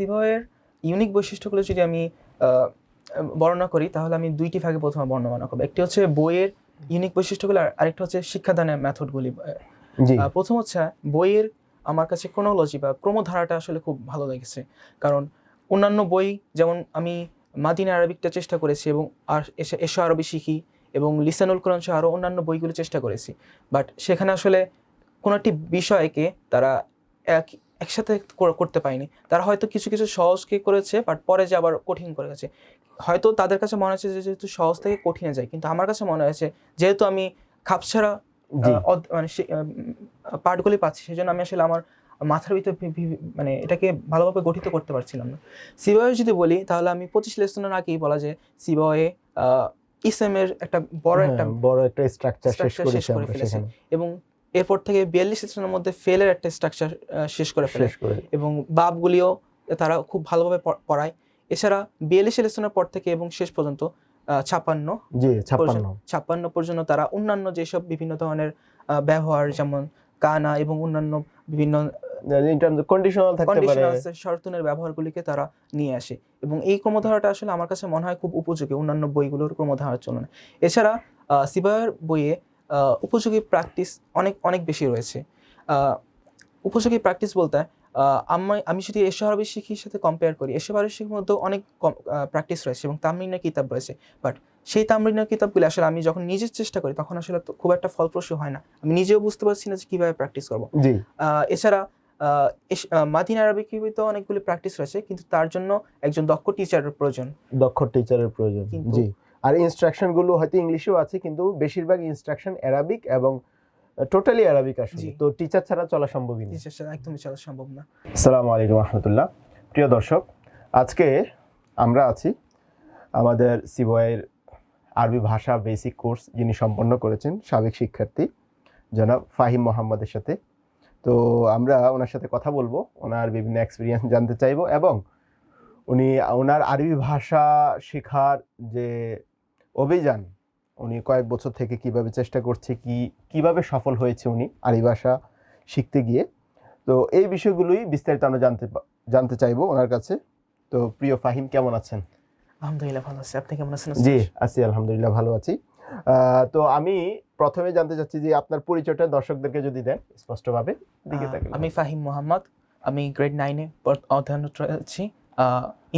সিভয়ের unique বৈশিষ্ট্যগুলো যদি আমি বর্ণনা করি তাহলে আমি দুইটি ভাগে প্রথমে বর্ণনা করব। একটি হচ্ছে বইয়ের ইউনিক বৈশিষ্ট্যগুলো আর আরেকটা হচ্ছে শিক্ষাদানের মেথডগুলি। প্রথম হচ্ছে বইয়ের আমার কাছে ক্রোনোলজি বা ক্রমধারাটা আসলে খুব ভালো লেগেছে। কারণ অন্যান্য বই যেমন আমি মাদিনা আরবিকটা চেষ্টা করেছি এবং আর এসে এসো আরবি শিখি এবং লিসানুল কোরআন সহ আরও অন্যান্য বইগুলো চেষ্টা করেছি। বাট সেখানে আসলে কোনো একটি বিষয়কে তারা এক একসাথে করতে পায়নি তারা হয়তো কিছু কিছু সহজকে করেছে বাট পরে যে আবার কঠিন করে গেছে। হয়তো তাদের কাছে মনে হচ্ছে যে যেহেতু সহজ থেকে কঠিনে যায় কিন্তু আমার কাছে মনে হয়েছে যেহেতু আমি খাপছাড়া মানে পাঠগুলি পাচ্ছি সেজন্য আমি আসলে আমার মাথার ভিতরে মানে এটাকে ভালোভাবে গঠিত করতে পারছিলাম না। সিবয়ে যদি বলি তাহলে আমি পঁচিশ লেসনের আগেই বলা যে সিবয়ে ইসএমের একটা বড় একটা বড় একটা স্ট্রাকচার শেষ করে ফেলেছি। এবং এরপর থেকে বিয়াল্লিশ লেসনের মধ্যে ফেলের একটা স্ট্রাকচার শেষ করে ফেলে। এবং বাবগুলিও তারা খুব ভালোভাবে পড়ায়। এছাড়া বিয়াল্লিশ লেসনের পর থেকে এবং শেষ পর্যন্ত ছাপ্পান্ন ছাপ্পান্ন পর্যন্ত তারা অন্যান্য যেসব বিভিন্ন ধরনের ব্যবহার যেমন কানা এবং অন্যান্য বিভিন্ন ইন টার্মস কন্ডিশনাল থাকতে পারে। শর্তনের ব্যবহারগুলিকে তারা নিয়ে আসে। এবং এই ক্রমধারাটা আসলে আমার কাছে মনে হয় খুব উপযোগী অন্যান্য বইগুলোর ক্রমধারার তুলনায়। এছাড়া সিবায়ের বইয়ে উপযোগী প্র্যাকটিস অনেক অনেক বেশি রয়েছে। উপযোগী প্র্যাকটিস বলতে আমি আমি যদি এসো আরবি শিখির সাথে কম্পেয়ার করি এসো আরবি শিখির মধ্যেও অনেক প্র্যাকটিস রয়েছে এবং তামরিনের কিতাব রয়েছে। বাট সেই তামরিনের কিতাবগুলি আসলে আমি যখন নিজের চেষ্টা করি তখন আসলে খুব একটা ফলপ্রসূ হয় না। আমি নিজেও বুঝতে পারছি না যে কীভাবে প্র্যাকটিস করব। এছাড়া আহ, এস- আহ, মাদিন অনেকগুলি প্র্যাকটিস রয়েছে কিন্তু তার জন্য একজন দক্ষ টিচারের প্রয়োজন। দক্ষ টিচারের প্রয়োজন জি। আর ইনস্ট্রাকশনগুলো হয়তো ইংলিশেও আছে কিন্তু বেশিরভাগ ইনস্ট্রাকশন অ্যারাবিক এবং টোটালি অ্যারাবিক আসলে। তো টিচার ছাড়া চলা সম্ভবই না। টিচার ছাড়া একদমই চলা সম্ভব না। আসসালামু আলাইকুম রহমতুল্লাহ। প্রিয় দর্শক আজকে আমরা আছি আমাদের সিবয়ের আরবি ভাষা বেসিক কোর্স যিনি সম্পন্ন করেছেন সাবেক শিক্ষার্থী জনাব ফাহিম মোহাম্মদের সাথে। তো আমরা ওনার সাথে কথা বলব ওনার বিভিন্ন এক্সপিরিয়েন্স জানতে চাইব এবং উনি ওনার আরবি ভাষা শেখার যে অভিযান। উনি কয়েক বছর থেকে কীভাবে চেষ্টা করছে কি কীভাবে সফল হয়েছে উনি আরবি ভাষা শিখতে গিয়ে। তো এই বিষয়গুলোই বিস্তারিত আমরা জানতে জানতে চাইব ওনার কাছে। তো প্রিয় ফাহিম কেমন আছেন? আলহামদুলিল্লাহ ভালো আছি। আপনি কেমন আছেন? জি আছি আলহামদুলিল্লাহ ভালো আছি। তো আমি প্রথমে জানতে চাচ্ছি যে আপনার পরিচয়টা দর্শকদেরকে যদি দেন স্পষ্টভাবে দিকে আহ, আমি ফাহিম মোহাম্মদ। আমি গ্রেড নাইনে অধ্যয়নরত আছি।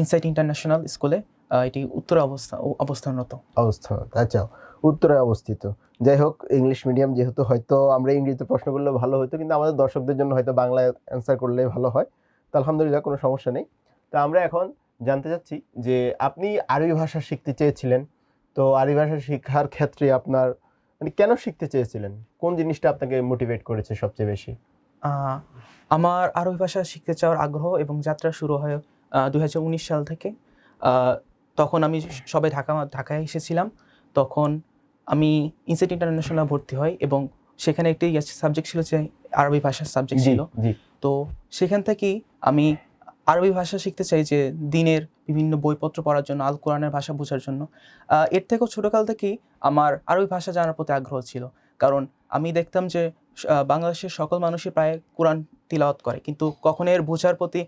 ইনসাইট ইন্টারন্যাশনাল স্কুলে। এটি উত্তরে অবস্থা অবস্থানরত। অবস্থান আচ্ছা উত্তরে অবস্থিত। যাই হোক ইংলিশ মিডিয়াম যেহেতু হয়তো আমরা ইংরেজিতে প্রশ্ন করলে ভালো হতো কিন্তু আমাদের দর্শকদের জন্য হয়তো বাংলায় অ্যান্সার করলে ভালো হয়। তো আলহামদুলিল্লাহ কোনো সমস্যা নেই। তো আমরা এখন জানতে চাচ্ছি যে আপনি আরবি ভাষা শিখতে চেয়েছিলেন তো আরবি ভাষা শেখার ক্ষেত্রে আপনার মানে কেন শিখতে চেয়েছিলেন? কোন জিনিসটা আপনাকে মোটিভেট করেছে সবচেয়ে বেশি? আমার আরবি ভাষা শিখতে চাওয়ার আগ্রহ এবং যাত্রা শুরু হয় দু হাজার উনিশ সাল থেকে। তখন আমি সবাই ঢাকা ঢাকায় এসেছিলাম। তখন আমি ইনসাইট ইন্টারন্যাশনাল ভর্তি হই এবং সেখানে একটি সাবজেক্ট ছিল যে আরবি ভাষার সাবজেক্ট ছিল। তো সেখান থেকেই আমি আরবি ভাষা শিখতে চাই যে দিনের বিভিন্ন বইপত্র পড়ার জন্য আল কোরআনের ভাষা বোঝার জন্য। এর থেকেও ছোটোকাল থেকেই আমার আরবি ভাষা জানার প্রতি আগ্রহ ছিল। কারণ আমি দেখতাম যে বাংলাদেশের সকল মানুষই প্রায় কোরআন তিলাওয়াত করে কিন্তু কখনো এর বোঝার প্রতি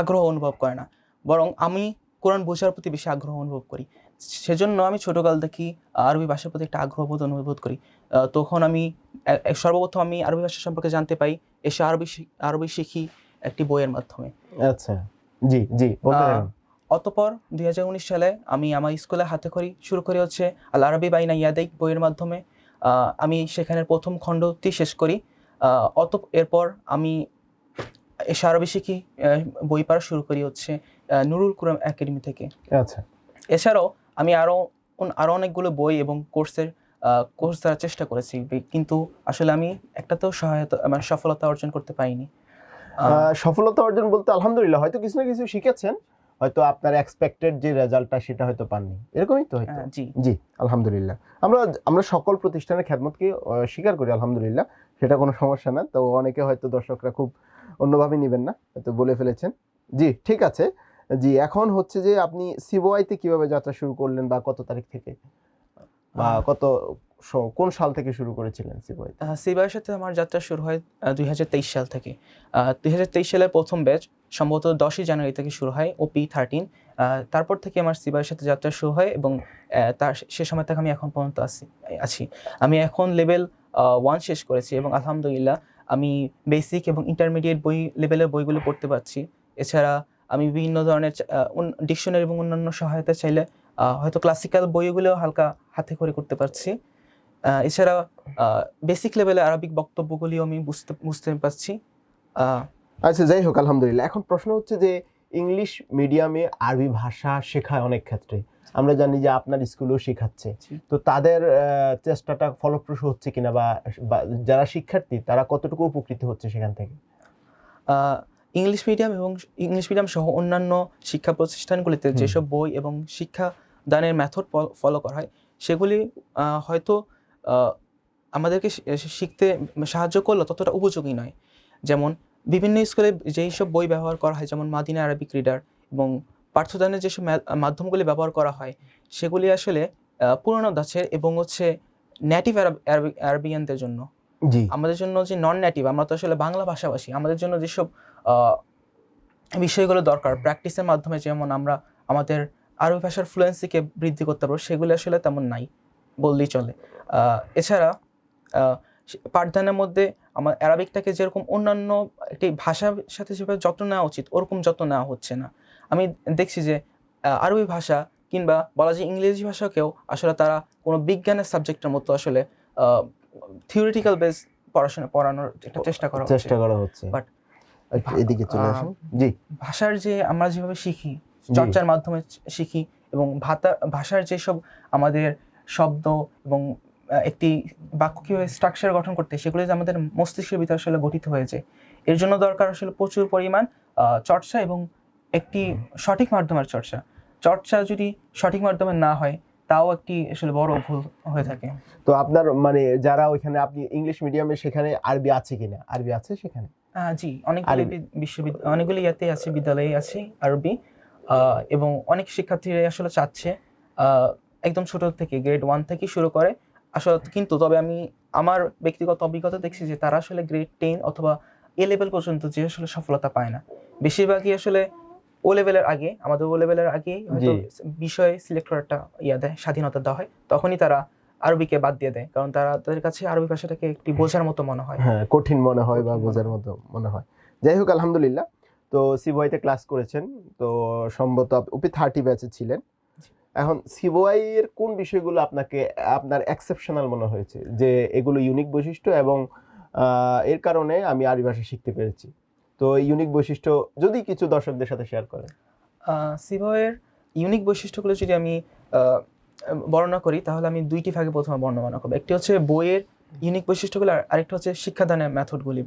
আগ্রহ অনুভব করে না। বরং আমি কোরআন বোঝার প্রতি বেশি আগ্রহ অনুভব করি। সেজন্য আমি ছোটোকাল থেকেই আরবি ভাষার প্রতি একটা আগ্রহবোধ অনুভব করি। তখন আমি সর্বপ্রথম আমি আরবি ভাষা সম্পর্কে জানতে পাই এসে আরবি আরবি শিখি একটি বইয়ের মাধ্যমে। আচ্ছা জি জি। অতপর দুই সালে আমি আমার স্কুলে হাতে করি শুরু করি হচ্ছে আল আরবি বাইনা ইয়াদাইক বইয়ের মাধ্যমে। আহ, আমি সেখানের প্রথম খণ্ডটি শেষ করি। আহ, অত এরপর আমি এসে আরবি শিখি বই পড়া শুরু করি হচ্ছে নুরুল কুরআন একাডেমি থেকে। আচ্ছা। এছাড়াও আমি আরও আরও অনেকগুলো বই এবং কোর্সের কোর্স দেওয়ার চেষ্টা করেছি কিন্তু আসলে আমি একটাতেও সহায়তা মানে সফলতা অর্জন করতে পারিনি। আহ, সফলতা অর্জন বলতে আলহামদুলিল্লাহ হয়তো কিছু না কিছু শিখেছেন হয়তো আপনার এক্সপেক্টেড যে রেজাল্টটা সেটা হয়তো পাননি এরকমই তো হয়তো? জি। জি আলহামদুলিল্লাহ। আমরা আমরা সকল প্রতিষ্ঠানের খ্যাতমতকে স্বীকার করি আলহামদুলিল্লাহ। সেটা কোনো সমস্যা না তো অনেকে হয়তো দর্শকরা খুব অন্যভাবে নেবেন না হয়তো বলে ফেলেছেন। জি ঠিক আছে। জি এখন হচ্ছে যে আপনি সিবোআইতে কীভাবে যাত্রা শুরু করলেন বা কত তারিখ থেকে? বা কত কোন সাল থেকে শুরু করেছিলেন সিবয় সিবাইয়ের সাথে আমার যাত্রা শুরু হয় দুই হাজার তেইশ সাল থেকে। দুই হাজার তেইশ সালের প্রথম ব্যাচ সম্ভবত দশই জানুয়ারি থেকে শুরু হয় ওপি থার্টিন তারপর থেকে আমার সিবাইয়ের সাথে যাত্রা শুরু হয় এবং তার সে সময় থেকে আমি এখন পর্যন্ত আছি আছি। আমি এখন লেভেল ওয়ান শেষ করেছি এবং আলহামদুলিল্লাহ আমি বেসিক এবং ইন্টারমিডিয়েট বই লেভেলের বইগুলো পড়তে পারছি। এছাড়া আমি বিভিন্ন ধরনের ডিকশনারি এবং অন্যান্য সহায়তা চাইলে হয়তো ক্লাসিক্যাল বইগুলো হালকা হাতে করে করতে পারছি। এছাড়া বেসিক লেভেলে আরবিক বক্তব্যগুলিও আমি বুঝতে বুঝতে পারছি। আচ্ছা যাই হোক আলহামদুলিল্লাহ। এখন প্রশ্ন হচ্ছে যে ইংলিশ মিডিয়ামে আরবি ভাষা শেখায় অনেক ক্ষেত্রে। আমরা জানি যে আপনার স্কুলেও শেখাচ্ছে। তো তাদের চেষ্টাটা ফলপ্রসূ হচ্ছে কিনা বা যারা শিক্ষার্থী তারা কতটুকু উপকৃত হচ্ছে সেখান থেকে? ইংলিশ মিডিয়াম এবং ইংলিশ মিডিয়াম সহ অন্যান্য শিক্ষা প্রতিষ্ঠানগুলিতে যেসব বই এবং শিক্ষা দানের মেথড ফলো করা হয় সেগুলি হয়তো আমাদেরকে শিখতে সাহায্য করল ততটা উপযোগী নয়। যেমন বিভিন্ন স্কুলে যেই সব বই ব্যবহার করা হয় যেমন মাদিনা আরবিক রিডার এবং পাঠ্যদানের যেসব মাধ্যমগুলি ব্যবহার করা হয় সেগুলি আসলে পুরনো ধাঁচের এবং হচ্ছে নেটিভ আরবিয়ানদের জন্য। আমাদের জন্য যে নন নেটিভ আমরা তো আসলে বাংলা ভাষাভাষী আমাদের জন্য যেসব বিষয়গুলো দরকার। প্র্যাকটিসের মাধ্যমে যেমন আমরা আমাদের আরবি ভাষার ফ্লুয়েন্সিকে বৃদ্ধি করতে পারব সেগুলো আসলে তেমন নাই বললেই চলে। এছাড়া পাঠদানের মধ্যে আমার অ্যারাবিকটাকে যেরকম অন্যান্য একটি ভাষার সাথে যেভাবে যত্ন নেওয়া উচিত ওরকম যত্ন নেওয়া হচ্ছে না। আমি দেখছি যে আরবি ভাষা কিংবা বলা যায় ইংরেজি ভাষাকেও আসলে তারা কোনো বিজ্ঞানের সাবজেক্টের মতো আসলে থিওরিটিক্যাল বেস পড়াশোনা পড়ানোর একটা চেষ্টা করা হচ্ছে। চেষ্টা করা হচ্ছে। একটু এদিকে চলে আসুন। জি। ভাষার যে আমরা যেভাবে শিখি চর্চার মাধ্যমে শিখি এবং ভাতা ভাষার যেসব আমাদের শব্দ এবং একটি বাক্য কীভাবে স্ট্রাকচার গঠন করতে সেগুলো যে আমাদের মস্তিষ্কের ভিতরে আসলে গঠিত হয়েছে এর জন্য দরকার আসলে প্রচুর পরিমাণ চর্চা এবং একটি সঠিক মাধ্যমের চর্চা। চর্চা যদি সঠিক মাধ্যমে না হয় তাও একটি আসলে বড় ভুল হয়ে থাকে। তো আপনার মানে যারা ওইখানে আপনি ইংলিশ মিডিয়ামে সেখানে আরবি আছে কিনা? আরবি আছে সেখানে? জি অনেকগুলি। বিশ্ববিদ্যালয় অনেকগুলি ইয়াতে আছে বিদ্যালয়ে আছে আরবি এবং অনেক শিক্ষার্থীরা আসলে চাচ্ছে একদম ছোট থেকে গ্রেড ওয়ান থেকে শুরু করে। আসলে কিন্তু তবে আমি আমার ব্যক্তিগত অভিজ্ঞতা দেখছি যে তারা আসলে গ্রেড টেন অথবা এ লেভেল পর্যন্ত যে আসলে সফলতা পায় না। বেশিরভাগই আসলে ও লেভেলের আগে আমাদের ও লেভেলের আগে হয়তো বিষয় সিলেক্ট করার একটা ইয়া দেয় স্বাধীনতা দেওয়া হয় তখনই তারা আরবিকে বাদ দিয়ে দেয় কারণ তারা তাদের কাছে আরবি ভাষাটাকে একটি বোঝার মতো মনে হয়। হ্যাঁ কঠিন মনে হয় বা বোঝার মতো মনে হয়। যাই হোক আলহামদুলিল্লাহ। তো সিবোয়াইতে ক্লাস করেছেন তো সম্ভবত উপি থার্টি ব্যাচে ছিলেন। এখন সিবোয়াই এর কোন বিষয়গুলো আপনাকে আপনার এক্সেপশনাল মনে হয়েছে? যে এগুলো ইউনিক বৈশিষ্ট্য এবং এর কারণে আমি আরবি ভাষা শিখতে পেরেছি। তো এই ইউনিক বৈশিষ্ট্য যদি কিছু দর্শকদের সাথে শেয়ার করেন। সিভয়ের ইউনিক বৈশিষ্ট্যগুলো যদি আমি বর্ণনা করি তাহলে আমি দুইটি ভাগে প্রথমে বর্ণনা করব। একটি হচ্ছে বইয়ের ইউনিক বৈশিষ্ট্যগুলো আর আরেকটা হচ্ছে শিক্ষাদানের মেথডগুলি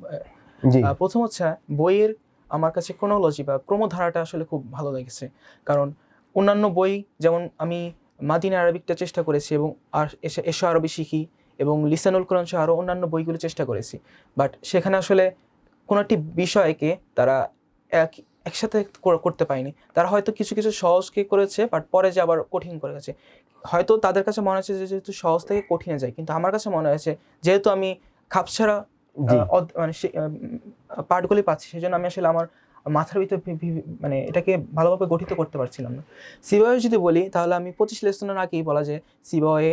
প্রথম হচ্ছে বইয়ের আমার কাছে ক্রোনোলজি বা ক্রমধারাটা আসলে খুব ভালো লেগেছে। কারণ অন্যান্য বই যেমন আমি মাদিনা আরবিকটা চেষ্টা করেছি এবং আর এসে এসো আরবি শিখি এবং লিসানুল কোরআন সহ আরও অন্যান্য বইগুলো চেষ্টা করেছি। বাট সেখানে আসলে কোনো একটি বিষয়কে তারা এক একসাথে করতে পায়নি তারা হয়তো কিছু কিছু সহজকে করেছে বাট পরে যে আবার কঠিন করে গেছে। হয়তো তাদের কাছে মনে হচ্ছে যে যেহেতু সহজ থেকে কঠিনে যায় কিন্তু আমার কাছে মনে হয়েছে যেহেতু আমি খাপছাড়া মানে পার্টগুলি পাচ্ছি সেজন্য আমি আসলে আমার মাথার ভিতরে মানে এটাকে ভালোভাবে গঠিত করতে পারছিলাম না। সিবয়ে যদি বলি তাহলে আমি পঁচিশ লেসনের আগেই বলা যায় সিবয়ে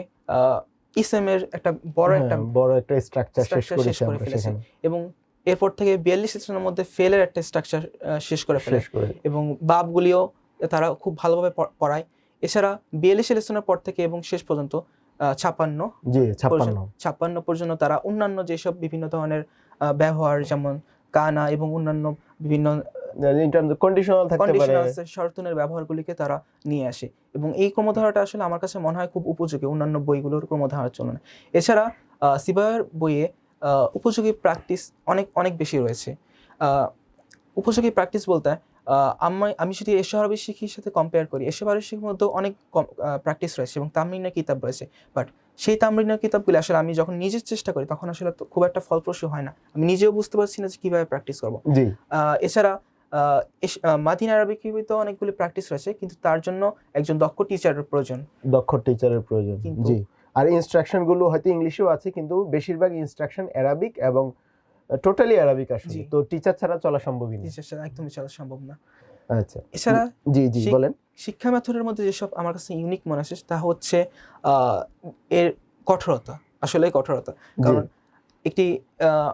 ইসএমের একটা বড় একটা হ্যাঁ, বড় একটা স্ট্রাকচার শেষ করে ফেলেছি। এবং এরপর থেকে বিয়াল্লিশ লেসনের মধ্যে ফেলের একটা স্ট্রাকচার শেষ করে ফেলে। এবং বাবগুলিও তারা খুব ভালোভাবে পড়ায়। এছাড়া বিয়াল্লিশ লেসনের পর থেকে এবং শেষ পর্যন্ত ছাপ্পান্ন ছাপ্পান্ন পর্যন্ত তারা অন্যান্য যেসব বিভিন্ন ধরনের ব্যবহার যেমন কানা এবং অন্যান্য বিভিন্ন কন্ডিশনাল শর্তনের ব্যবহারগুলিকে তারা নিয়ে আসে। এবং এই ক্রমধারাটা আসলে আমার কাছে মনে হয় খুব উপযোগী অন্যান্য বইগুলোর ক্রমধারার তুলনায়। এছাড়া সিবায়ের বইয়ে উপযোগী প্র্যাকটিস অনেক অনেক বেশি রয়েছে। উপযোগী প্র্যাকটিস বলতে আমি আমি যদি এসো আরবি শিখির সাথে কম্পেয়ার করি এসো আরবি শিখির মধ্যেও অনেক প্র্যাকটিস রয়েছে এবং তামরিনের কিতাব রয়েছে। বাট সেই তামরিনের কিতাবগুলি আসলে আমি যখন নিজের চেষ্টা করি তখন আসলে খুব একটা ফলপ্রসূ হয় না। আমি নিজেও বুঝতে পারছি না যে কীভাবে প্র্যাকটিস করব। এছাড়া মাদিন আরবিতে অনেকগুলি প্র্যাকটিস রয়েছে কিন্তু তার জন্য একজন দক্ষ টিচারের প্রয়োজন। দক্ষ টিচারের প্রয়োজন জি। আর ইনস্ট্রাকশনগুলো হয়তো ইংলিশেও আছে কিন্তু বেশিরভাগ ইনস্ট্রাকশন অ্যারাবিক এবং টোটালি অ্যারাবিক আসলে। তো টিচার ছাড়া চলা সম্ভবই না। টিচার ছাড়া একদমই চলা সম্ভব না। আচ্ছা। এছাড়া জি জি বলেন। শিক্ষা মেথডের মধ্যে যেসব আমার কাছে ইউনিক মনে আসে তা হচ্ছে এর কঠোরতা। আসলে কঠোরতা। কারণ একটি আহ,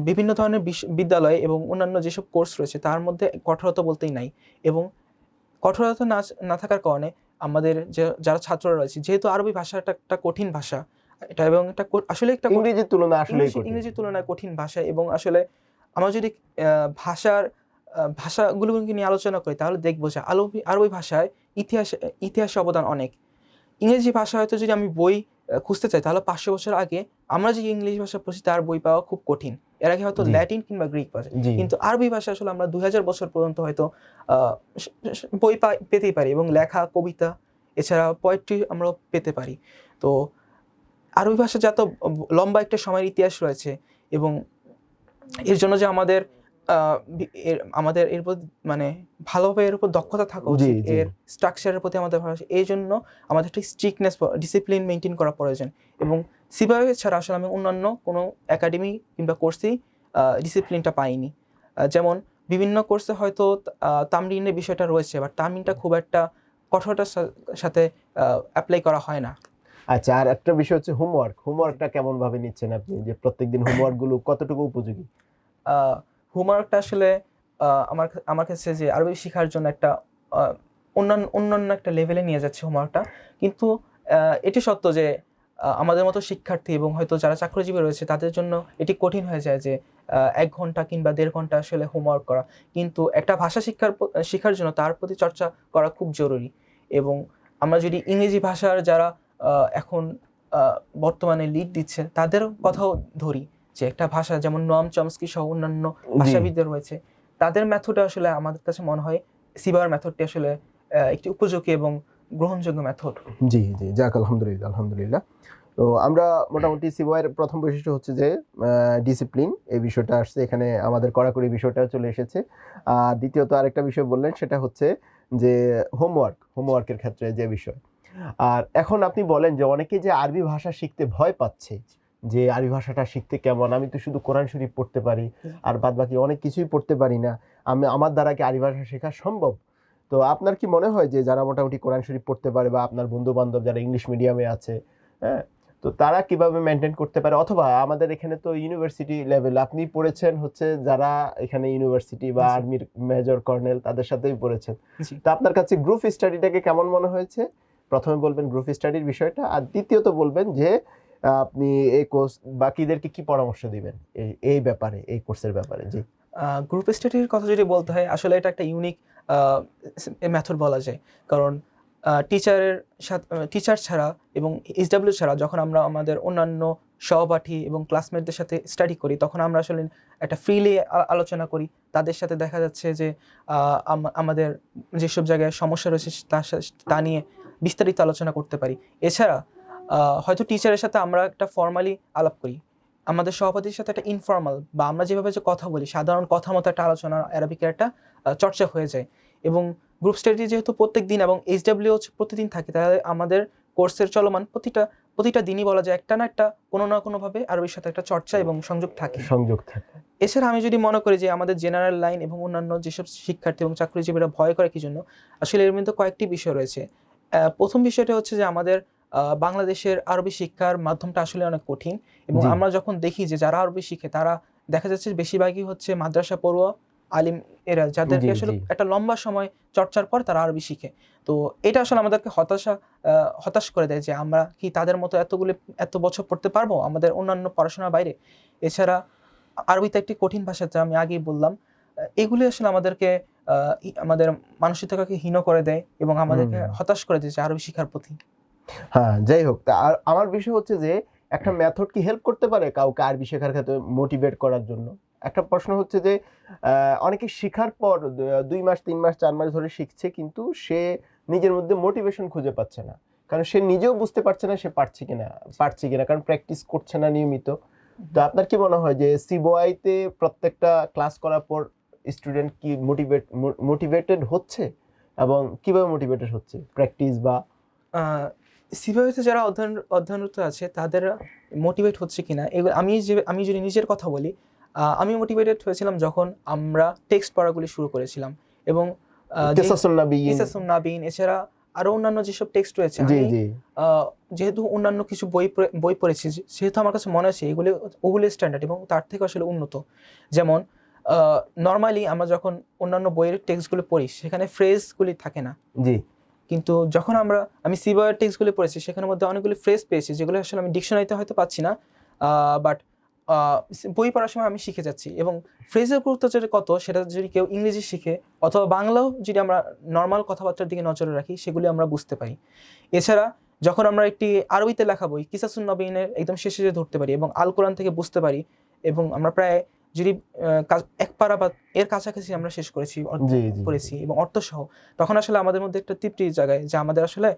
বিভিন্ন ধরনের বিদ্যালয় এবং অন্যান্য যেসব কোর্স রয়েছে তার মধ্যে কঠোরতা বলতেই নাই। এবং কঠোরতা না না থাকার কারণে আমাদের যে যারা ছাত্ররা রয়েছে যেহেতু আরবি ভাষাটা একটা কঠিন ভাষা এটা এবং এটা আসলে একটা ইংরেজির তুলনায় আসলে ইংরেজি ইংরেজির তুলনায় কঠিন ভাষা এবং আসলে আমরা যদি ভাষার ভাষাগুলোকে নিয়ে আলোচনা করি তাহলে দেখব যে আরবি আরবি ভাষায় ইতিহাস ইতিহাসে অবদান অনেক। ইংরেজি ভাষা হয়তো যদি আমি বই খুঁজতে চাই তাহলে পাঁচশো বছর আগে আমরা যে ইংলিশ ভাষা পড়ছি তার বই পাওয়া খুব কঠিন। এর আগে হয়তো ল্যাটিন কিংবা গ্রিক যায় কিন্তু আরবি ভাষা আসলে আমরা দুই হাজার বছর পর্যন্ত হয়তো বই পেতেই পারি এবং লেখা কবিতা এছাড়া পোয়েট্রি আমরা পেতে পারি। তো আরবি ভাষা যত লম্বা একটা সময়ের ইতিহাস রয়েছে এবং এর জন্য যে আমাদের আমাদের এর প্রতি মানে ভালোভাবে এর উপর দক্ষতা থাকা উচিত। এর স্ট্রাকচারের প্রতি আমাদের ভালো এই জন্য আমাদের একটা স্ট্রিকনেস ডিসিপ্লিন মেনটেন করা প্রয়োজন। এবং সিভাবে ছাড়া আসলে আমি অন্যান্য কোনো একাডেমি কিংবা কোর্সেই ডিসিপ্লিনটা পাইনি। যেমন বিভিন্ন কোর্সে হয়তো তামরিনের বিষয়টা রয়েছে বাট তামিনটা খুব একটা কঠোরতার সা- সাথে অ্যাপ্লাই করা হয় না। আচ্ছা আর একটা বিষয় হচ্ছে হোমওয়ার্ক হোমওয়ার্কটা কেমন ভাবে নিচ্ছেন আপনি? যে প্রত্যেকদিন হোমওয়ার্কগুলো কতটুকু উপযোগী? হোমওয়ার্কটা আসলে আমার আমার কাছে যে আরবি শেখার জন্য একটা অন্যান্য অন্যান্য একটা লেভেলে নিয়ে যাচ্ছে হোমওয়ার্কটা কিন্তু এটি সত্য যে আমাদের মতো শিক্ষার্থী এবং হয়তো যারা চাকরিজীবী রয়েছে, তাদের জন্য এটি কঠিন হয়ে যায় যে এক ঘণ্টা কিংবা দেড় ঘণ্টা আসলে হোমওয়ার্ক করা। কিন্তু একটা ভাষা শিক্ষার শেখার জন্য তার প্রতি চর্চা করা খুব জরুরি। এবং আমরা যদি ইংরেজি ভাষার যারা এখন বর্তমানে লিড দিচ্ছে তাদের কথাও ধরি। যে একটা ভাষা যেমন নম চমস্কি সহ অন্যান্য ভাষাবিদদের রয়েছে তাদের মেথডে আসলে আমাদের কাছে মনে হয় সিবার মেথডটি আসলে একটি উপযোগী এবং গ্রহণযোগ্য মেথড জি জি যাক আলহামদুলিল্লাহ আলহামদুলিল্লাহ। তো আমরা মোটামুটি সিবয়ের প্রথম বৈশিষ্ট্য হচ্ছে যে ডিসিপ্লিন এই বিষয়টা আসছে এখানে আমাদের কড়াকড়ি বিষয়টা চলে এসেছে। আর দ্বিতীয়ত আরেকটা বিষয় বললেন সেটা হচ্ছে যে হোমওয়ার্ক হোমওয়ার্কের ক্ষেত্রে যে বিষয়। আর এখন আপনি বলেন যে অনেকে যে আরবি ভাষা শিখতে ভয় পাচ্ছে যে আরবি ভাষাটা শিখতে কেমন? আমি তো শুধু কোরআন শরীফ পড়তে পারি আর বাদ বাকি অনেক কিছুই পড়তে পারি না। আমি আমার দ্বারা কি আরবি ভাষা শেখা সম্ভব? তো আপনার কি মনে হয় যে যারা মোটামুটি কোরআন শরীফ পড়তে পারে বা আপনার বন্ধু বান্ধব যারা ইংলিশ মিডিয়ামে আছে হ্যাঁ? তো তারা কীভাবে মেনটেন করতে পারে? অথবা আমাদের এখানে তো ইউনিভার্সিটি লেভেল আপনি পড়েছেন হচ্ছে যারা এখানে ইউনিভার্সিটি বা আর্মির মেজর কর্নেল তাদের সাথেই পড়েছেন। তো আপনার কাছে গ্রুপ স্টাডিটাকে কেমন মনে হয়েছে? প্রথমে বলবেন গ্রুপ স্টাডির বিষয়টা আর দ্বিতীয়ত বলবেন যে আপনি এই কোর্স, বাকিদেরকে কি পরামর্শ দিবেন? এই ব্যাপারে, এই কোর্সের ব্যাপারে, জি। গ্রুপ স্টাডির কথা যদি বলতে হয়, আসলে এটা একটা ইউনিক মেথড বলা যায়। কারণ টিচারের সাথে টিচার ছাড়া এবং এসডাব্লিউ ছাড়া যখন আমরা আমাদের অন্যান্য সহপাঠী এবং ক্লাসমেটদের সাথে স্টাডি করি, তখন আমরা আসলে একটা ফ্রিলি আলোচনা করি। তাদের সাথে দেখা যাচ্ছে যে আমাদের যেসব জায়গায় সমস্যা রয়েছে তা নিয়ে বিস্তারিত আলোচনা করতে পারি। এছাড়া হয়তো টিচারের সাথে আমরা একটা ফর্মালি আলাপ করি। আমাদের সভাপতির সাথে একটা ইনফর্মাল বা আমরা যেভাবে যে কথা বলি সাধারণ কথা মতো একটা আলোচনা অ্যারাবিকের একটা চর্চা হয়ে যায়। এবং গ্রুপ স্টাডি যেহেতু প্রত্যেক দিন এবং এইচডাব্লিউ হচ্ছে প্রতিদিন থাকে তাহলে আমাদের কোর্সের চলমান প্রতিটা প্রতিটা দিনই বলা যায় একটা না একটা কোনো না কোনোভাবে আরবির সাথে একটা চর্চা এবং সংযোগ থাকে। সংযোগ থাকে। এছাড়া আমি যদি মনে করি যে আমাদের জেনারেল লাইন এবং অন্যান্য যেসব শিক্ষার্থী এবং চাকরিজীবীরা ভয় করে কি জন্য আসলে এর মধ্যে কয়েকটি বিষয় রয়েছে। প্রথম বিষয়টা হচ্ছে যে আমাদের বাংলাদেশের আরবি শিক্ষার মাধ্যমটা আসলে অনেক কঠিন এবং আমরা যখন দেখি যে যারা আরবি শিখে তারা দেখা যাচ্ছে বেশিরভাগই হচ্ছে মাদ্রাসা পড়ুয়া আলিম এরা যাদেরকে আসলে একটা লম্বা সময় চর্চার পর তারা আরবি শিখে। তো এটা আসলে আমাদেরকে হতাশা হতাশ করে দেয় যে আমরা কি তাদের মতো এতগুলো এত বছর পড়তে পারব আমাদের অন্যান্য পড়াশোনার বাইরে? এছাড়া আরবিতে একটি কঠিন ভাষা যা আমি আগেই বললাম এগুলি আসলে আমাদেরকে আমাদের মানসিকতাকে হীন করে দেয় এবং আমাদেরকে হতাশ করে দিয়েছে আরবি শিখার প্রতি। হ্যাঁ যাই হোক আর আমার বিষয় হচ্ছে যে একটা মেথড কি হেল্প করতে পারে কাউকে আরবি শেখার ক্ষেত্রে মোটিভেট করার জন্য? একটা প্রশ্ন হচ্ছে যে অনেকে শেখার পর দুই মাস, তিন মাস, চার মাস ধরে শিখছে কিন্তু সে নিজের মধ্যে মোটিভেশন খুঁজে পাচ্ছে না। কারণ সে নিজেও বুঝতে পারছে না সে পারছে কিনা পারছে কিনা, কারণ প্র্যাকটিস করছে না নিয়মিত। তো আপনার কি মনে হয় যে সিবোআইতে প্রত্যেকটা ক্লাস করার পর স্টুডেন্ট কি মোটিভেট মোটিভেটেড হচ্ছে? এবং কীভাবে মোটিভেটেড হচ্ছে? প্র্যাকটিস বা আহ, যারা অধ্যয়ন অধ্যয়নরত আছে তাদের মোটিভেট হচ্ছে কিনা এগুলো আমি যে আমি যদি নিজের কথা বলি আমি মোটিভেটেড হয়েছিলাম যখন আমরা টেক্সট পড়াগুলি শুরু করেছিলাম এবং নাবিন এছাড়া আরও অন্যান্য যেসব টেক্সট রয়েছে যেহেতু অন্যান্য কিছু বই বই পড়েছি সেহেতু আমার কাছে মনে হচ্ছে এগুলি ওগুলি স্ট্যান্ডার্ড এবং তার থেকে আসলে উন্নত। যেমন নর্মালি আমরা যখন অন্যান্য বইয়ের টেক্সটগুলো পড়ি সেখানে ফ্রেজগুলি থাকে না। জি। কিন্তু যখন আমরা, আমি সিবয়ের টেক্সটগুলো পড়েছি, সেখানের মধ্যে অনেকগুলি ফ্রেজ পেয়েছি, যেগুলো আসলে আমি ডিকশনারিতে হয়তো পাচ্ছি না বাট বই পড়ার সময় আমি শিখে যাচ্ছি। এবং ফ্রেজের গুরুত্ব যেটা কত, সেটা যদি কেউ ইংরেজি শিখে, অথবা বাংলাও যদি আমরা নর্মাল কথাবার্তার দিকে নজরে রাখি, সেগুলি আমরা বুঝতে পারি। এছাড়া যখন আমরা একটি আরবিতে লেখা বই কিসাসুন নবীনের একদম শেষে যে ধরতে পারি এবং আল কোরআন থেকে বুঝতে পারি, এবং আমরা প্রায় যদি এক পারা বা এর কাছাকাছি আমরা শেষ করেছি করেছি এবং অর্থ সহ তখন আসলে আমাদের মধ্যে একটা তৃপ্তির জায়গায় যে আমাদের আসলে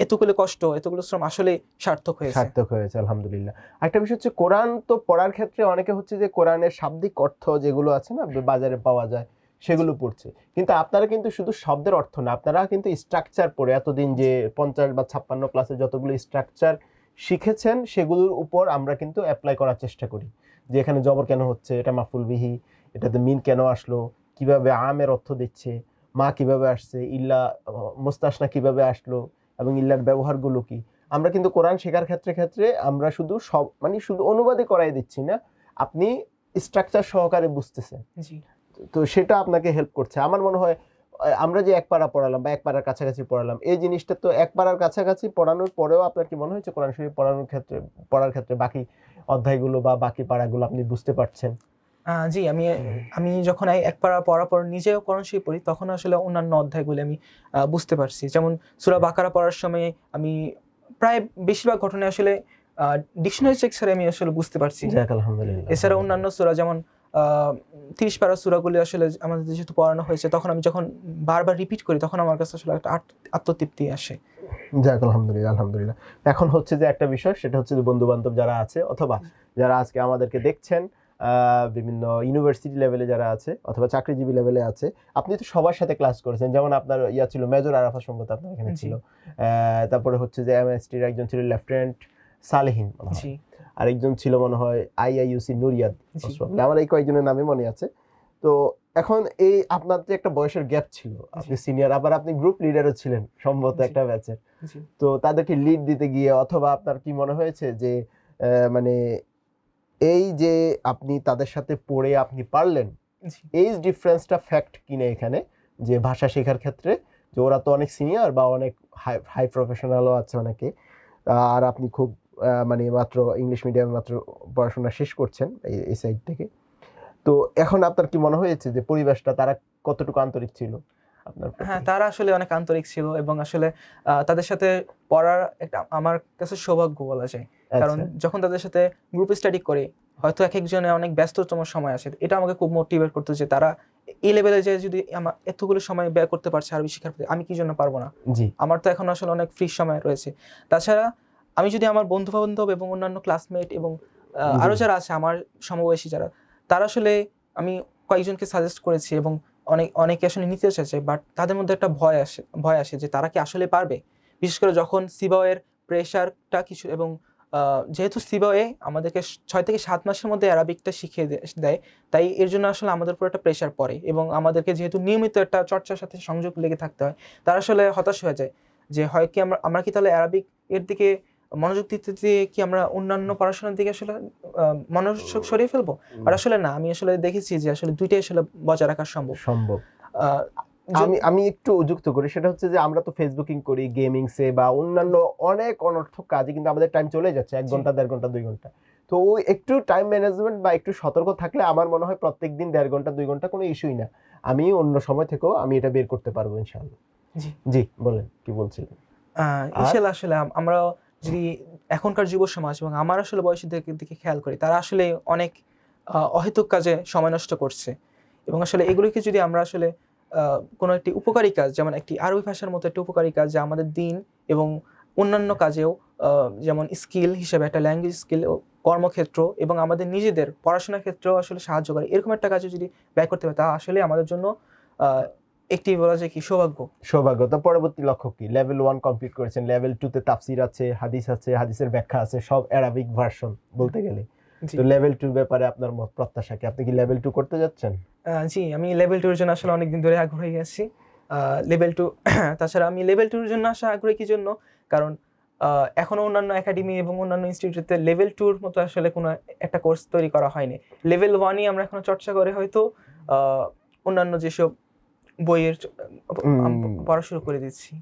এতগুলো কষ্ট এতগুলো শ্রম আসলে সার্থক হয়েছে। সার্থক হয়েছে আলহামদুলিল্লাহ। একটা বিষয় হচ্ছে কোরআন তো পড়ার ক্ষেত্রে অনেকে হচ্ছে যে কোরআনের শাব্দিক অর্থ যেগুলো আছে না বাজারে পাওয়া যায় সেগুলো পড়ছে। কিন্তু আপনারা কিন্তু শুধু শব্দের অর্থ না আপনারা কিন্তু স্ট্রাকচার পড়ে এতদিন যে পঞ্চাশ বা ছাপ্পান্ন ক্লাসে যতগুলো স্ট্রাকচার শিখেছেন সেগুলোর উপর আমরা কিন্তু অ্যাপ্লাই করার চেষ্টা করি। যে এখানে জবর কেন হচ্ছে এটা মাফুল বিহি এটাতে মিন কেন আসলো কীভাবে আমের অর্থ দিচ্ছে মা কীভাবে আসছে ইল্লা মুস্তাসনা কীভাবে আসলো এবং ইল্লার ব্যবহারগুলো কি। আমরা কিন্তু কোরআন শেখার ক্ষেত্রে ক্ষেত্রে আমরা শুধু সব মানে শুধু অনুবাদই করাই দিচ্ছি না আপনি স্ট্রাকচার সহকারে বুঝতেছেন। তো সেটা আপনাকে হেল্প করছে। আমার মনে হয় আমরা যে এক পাড়া পড়ালাম বা এক পাড়ার কাছাকাছি পড়ালাম এই জিনিসটা তো এক পাড়ার কাছাকাছি পড়ানোর পরেও আপনার কি মনে হয়েছে কোরআন শরীফ পড়ানোর ক্ষেত্রে পড়ার ক্ষেত্রে বাকি অধ্যায়গুলো বা বাকি পাড়াগুলো আপনি বুঝতে পারছেন? জি আমি আমি যখন এই এক পাড়া পড়ার পর নিজেও কোরআন শরীফ পড়ি তখন আসলে অন্যান্য অধ্যায়গুলি আমি বুঝতে পারছি। যেমন সুরা বাকারা পড়ার সময় আমি প্রায় বেশিরভাগ ঘটনা আসলে ডিকশনারি চেক ছাড়া আমি আসলে বুঝতে পারছি। এছাড়া অন্যান্য সুরা যেমন তিরিশ পারা সুরাগুলি আসলে আমাদের যেহেতু পড়ানো হয়েছে তখন আমি যখন বারবার রিপিট করি তখন আমার কাছে আসলে একটা আত্ম- আত্মতৃপ্তি আসে। যাক আলহামদুলিল্লাহ আলহামদুলিল্লাহ। এখন হচ্ছে যে একটা বিষয় সেটা হচ্ছে যে বন্ধু বান্ধব যারা আছে অথবা যারা আজকে আমাদেরকে দেখছেন বিভিন্ন ইউনিভার্সিটি লেভেলে যারা আছে অথবা চাকরিজীবী লেভেলে আছে আপনি তো সবার সাথে ক্লাস করেছেন। যেমন আপনার ইয়া ছিল মেজর আরাফা সম্ভবত আপনার এখানে ছিল। আহ, তারপরে হচ্ছে যে এমএসটির একজন ছিল লেফটেন্যান্ট সালেহিন। জি। আরেকজন ছিল মনে হয় আইআইইউসি নুরিয়াদ। আমার এই কয়েকজনের নামে মনে আছে। তো এখন এই আপনার যে একটা বয়সের গ্যাপ ছিল আপনি সিনিয়র আবার আপনি গ্রুপ লিডারও ছিলেন সম্ভবত একটা ব্যাচের। তো তাদেরকে লিড দিতে গিয়ে অথবা আপনার কি মনে হয়েছে যে মানে এই যে আপনি তাদের সাথে পড়ে আপনি পারলেন জি। এইজ ডিফারেন্সটা ফ্যাক্ট কিনে এখানে? যে ভাষা শেখার ক্ষেত্রে যে ওরা তো অনেক সিনিয়র বা অনেক হাই হাই প্রফেশনালও আছে অনেকে আর আপনি খুব মানে মাত্র ইংলিশ মিডিয়ামে মাত্র পড়াশোনা শেষ করছেন এই এই সাইড থেকে। তো এখন আপনার কি মনে হয়েছে যে পরিবেশটা তারা কতটুকু আন্তরিক ছিল হ্যাঁ তারা আসলে অনেক আন্তরিক ছিল এবং আসলে তাদের সাথে পড়ার একটা আমার কাছে সৌভাগ্য বলা যায়। কারণ আচ্ছা, যখন তাদের সাথে গ্রুপ স্টাডি করে হয়তো এক একজনে অনেক ব্যস্ততম সময় আসে। এটা আমাকে খুব মোটিভেট করতো যে তারা এই লেভেলে যে যদি আমার এতগুলো সময় ব্যয় করতে পারছে আরবি শিক্ষার প্রতি আমি কি জন্য পারব না? জি। আমার তো এখন আসলে অনেক ফ্রি সময় রয়েছে। তাছাড়া আমি যদি আমার বন্ধু বান্ধব এবং অন্যান্য ক্লাসমেট এবং আহ, জি। আরও যারা আছে আমার সমবয়সী যারা তারা আসলে আমি কয়েকজনকে সাজেস্ট করেছি এবং অনেক অনেকে আসলে নিতে চাইছে বাট তাদের মধ্যে একটা ভয় আসে ভয় আসে যে তারা কি আসলে পারবে বিশেষ করে যখন সিবাওয়ের প্রেশারটা কিছু এবং যেহেতু সিবাওয়ে আমাদেরকে ছয় থেকে সাত মাসের মধ্যে অ্যারাবিকটা শিখিয়ে দেয় তাই এর জন্য আসলে আমাদের উপর একটা প্রেশার পড়ে এবং আমাদেরকে যেহেতু নিয়মিত একটা চর্চার সাথে সংযোগ লেগে থাকতে হয় তারা আসলে হতাশ হয়ে যায় যে হয় কি আমরা আমরা কি তাহলে অ্যারাবিক এর দিকে মনোযোগ দিতে দিয়ে কি আমরা অন্যান্য পড়াশোনার দিকে আসলে মনোযোগ সরিয়ে ফেলব? আর আসলে না আমি আসলে দেখেছি যে আসলে দুইটাই আসলে বজায় রাখা সম্ভব। সম্ভব। আমি আমি একটু যুক্ত করি সেটা হচ্ছে যে আমরা তো ফেসবুকিং করি গেমিংসে বা অন্যান্য অনেক অনর্থক কাজে কিন্তু আমাদের টাইম চলে যাচ্ছে এক ঘণ্টা দেড় ঘণ্টা দুই ঘণ্টা। তো ওই একটু টাইম ম্যানেজমেন্ট বা একটু সতর্ক থাকলে আমার মনে হয় প্রত্যেক দিন দেড় ঘণ্টা দুই ঘণ্টা কোনো ইস্যুই না। আমি অন্য সময় থেকেও আমি এটা বের করতে পারব ইনশাআল্লাহ। জি। জি বলেন কি বলছিলেন? আসলে আমরা যদি এখনকার যুব সমাজ এবং আমার আসলে বয়সের দিকে খেয়াল করি, তারা আসলে অনেক অহেতুক কাজে সময় নষ্ট করছে। এবং আসলে এগুলিকে যদি আমরা আসলে কোনো একটি উপকারী কাজ, যেমন একটি আরবি ভাষার মতো একটি উপকারী কাজ, যা আমাদের দিন এবং অন্যান্য কাজেও যেমন স্কিল হিসেবে একটা ল্যাঙ্গুয়েজ স্কিল কর্মক্ষেত্র এবং আমাদের নিজেদের পড়াশোনার ক্ষেত্রেও আসলে সাহায্য করে, এরকম একটা কাজে যদি ব্যয় করতে পারে, তা আসলে আমাদের জন্য একটি বলা যায় কি সৌভাগ্য। সৌভাগ্য। তো পরবর্তী লক্ষ্য কি? লেভেল ওয়ান কমপ্লিট করেছেন লেভেল টু তে তাফসির আছে হাদিস আছে হাদিসের ব্যাখ্যা আছে সব অ্যারাবিক ভার্সন বলতে গেলে। তো লেভেল টুর ব্যাপারে আপনার মত প্রত্যাশা কি? আপনি কি লেভেল টু করতে যাচ্ছেন? জি আমি লেভেল টুর জন্য আসলে অনেকদিন ধরে আগ্রহী আছি। লেভেল টু তাছাড়া আমি লেভেল টুর জন্য আসা আগ্রহী কি জন্য? কারণ আহ, এখনও অন্যান্য একাডেমি এবং অন্যান্য ইনস্টিটিউটে লেভেল টুর মতো আসলে কোনো একটা কোর্স তৈরি করা হয়নি। লেভেল ওয়ানই আমরা এখনও চর্চা করে হয়তো অন্যান্য যেসব বইয়ের পড়া শুরু করে দিচ্ছি।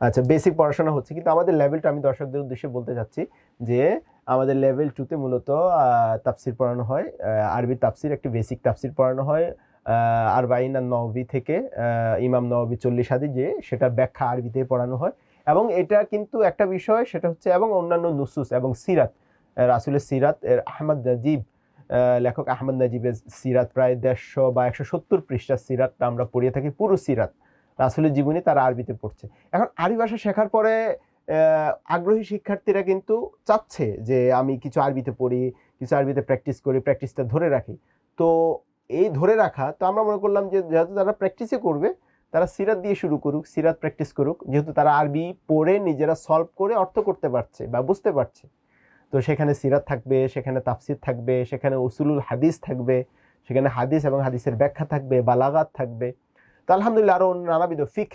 আচ্ছা বেসিক পড়াশোনা হচ্ছে কিন্তু আমাদের লেভেলটা আমি দর্শকদের উদ্দেশ্যে বলতে চাচ্ছি যে আমাদের লেভেল টুতে মূলত তাফসির পড়ানো হয় আরবি তাফসির একটি বেসিক তাফসির পড়ানো হয় আর বাইন আর নবী থেকে ইমাম নবী চল্লিশ হাদি যে সেটা ব্যাখ্যা আরবিতে পড়ানো হয় এবং এটা কিন্তু একটা বিষয় সেটা হচ্ছে এবং অন্যান্য নুসুস এবং সিরাত রাসুলের সিরাত এর আহমদ নাজিব লেখক আহমদ নাজিবের সিরাত প্রায় দেড়শো বা একশো সত্তর পৃষ্ঠার সিরাতটা আমরা পড়িয়ে থাকি, পুরো সিরাত। রাসুলের জীবনী তারা আরবিতে পড়ছে। এখন আরবি ভাষা শেখার পরে আগ্রহী শিক্ষার্থীরা কিন্তু চাচ্ছে যে আমি কিছু আরবিতে পড়ি, কিছু আরবিতে প্র্যাকটিস করি, প্র্যাকটিসটা ধরে রাখি। তো এই ধরে রাখা, তো আমরা মনে করলাম যে যেহেতু তারা প্র্যাকটিসই করবে, তারা সিরাত দিয়ে শুরু করুক, সিরাত প্র্যাকটিস করুক, যেহেতু তারা আরবি পড়ে নিজেরা সলভ করে অর্থ করতে পারছে বা বুঝতে পারছে। তো সেখানে সিরাত থাকবে, সেখানে তাফসির থাকবে, সেখানে উসুলুল হাদিস থাকবে, সেখানে হাদিস এবং হাদিসের ব্যাখ্যা থাকবে, বালাগাত থাকবে। তো আলহামদুলিল্লাহ আরও নানাবিধ ফিক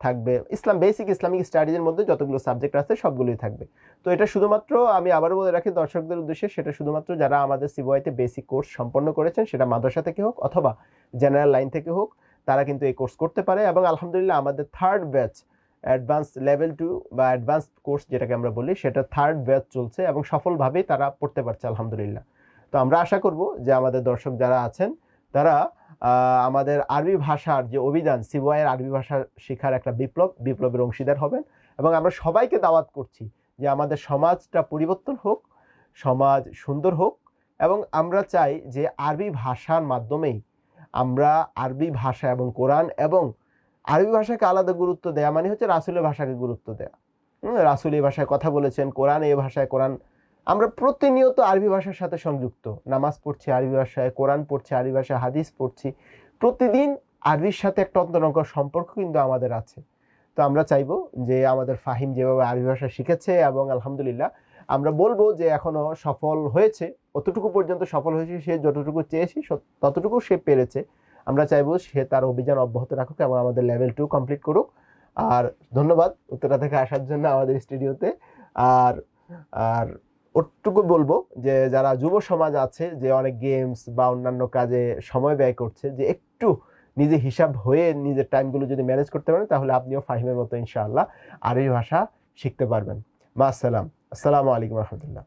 থাকবে। ইসলাম বেসিক ইসলামিক স্টাডিজের মধ্যে যতগুলো সাবজেক্ট আছে সবগুলোই থাকবে। তো এটা শুধুমাত্র আমি আবারও বলে রাখি, দর্শকদের উদ্দেশ্যে সেটা শুধুমাত্র যারা আমাদের সিবিআইতে বেসিক কোর্স সম্পন্ন করেছেন, সেটা মাদ্রাসা থেকে হোক অথবা জেনারেল লাইন থেকে হোক, তারা কিন্তু এই কোর্স করতে পারে এবং আলহামদুলিল্লাহ আমাদের third batch advance level two বা অ্যাডভান্স কোর্স যেটাকে আমরা বলি, সেটা থার্ড ব্যাচ চলছে এবং সফলভাবেই তারা পড়তে পারছে, আলহামদুলিল্লাহ। তো আমরা আশা করব যে আমাদের দর্শক যারা আছেন, তারা আমাদের আরবি ভাষার যে অভিযান সিবুআইয়ের আরবি ভাষা শেখার একটা বিপ্লব, বিপ্লবের অংশীদার হবেন এবং আমরা সবাইকে দাওয়াত করছি যে আমাদের সমাজটা পরিবর্তন হোক, সমাজ সুন্দর হোক এবং আমরা চাই যে আরবি ভাষার মাধ্যমেই আমরা আরবি ভাষা এবং কোরআন এবং আরবি ভাষাকে আলাদা গুরুত্ব দেয়া মানে হচ্ছে রাসুলের ভাষাকে গুরুত্ব দেয়া। রাসুল এই ভাষায় কথা বলেছেন, কোরআন এই ভাষায় কোরআন। আমরা প্রতিনিয়ত আরবি ভাষার সাথে সংযুক্ত। নামাজ পড়ছি আরবি ভাষায়, কোরআন পড়ছি আরবি ভাষায়, হাদিস পড়ছি। প্রতিদিন আরবির সাথে একটা অন্তরঙ্গ সম্পর্ক কিন্তু আমাদের আছে। তো আমরা চাইব যে আমাদের ফাহিম যেভাবে আরবি ভাষা শিখেছে এবং আলহামদুলিল্লাহ আমরা বলব যে এখনও সফল হয়েছে। অতটুকু পর্যন্ত সফল হয়েছে, সে যতটুকু চেয়েছি ততটুকু সে পেরেছে। আমরা চাইব সে তার অভিযান অব্যাহত রাখুক এবং আমাদের লেভেল টু কমপ্লিট করুক। আর ধন্যবাদ উত্তরা থেকে আসার জন্য আমাদের স্টুডিওতে আর আর ওটুকু বলব যে যারা যুব সমাজ আছে, যে অনেক গেমস বা অন্যান্য কাজে সময় ব্যয় করছে, যে একটু নিজে হিসাব হয়ে নিজের টাইমগুলো যদি ম্যানেজ করতে পারেন, তাহলে আপনিও ফাহিমের মতো ইনশাআল্লাহ আরবি ভাষা শিখতে পারবেন। মা আসসালাম। আসসালামু আলাইকুম রহমতুল্লাহ।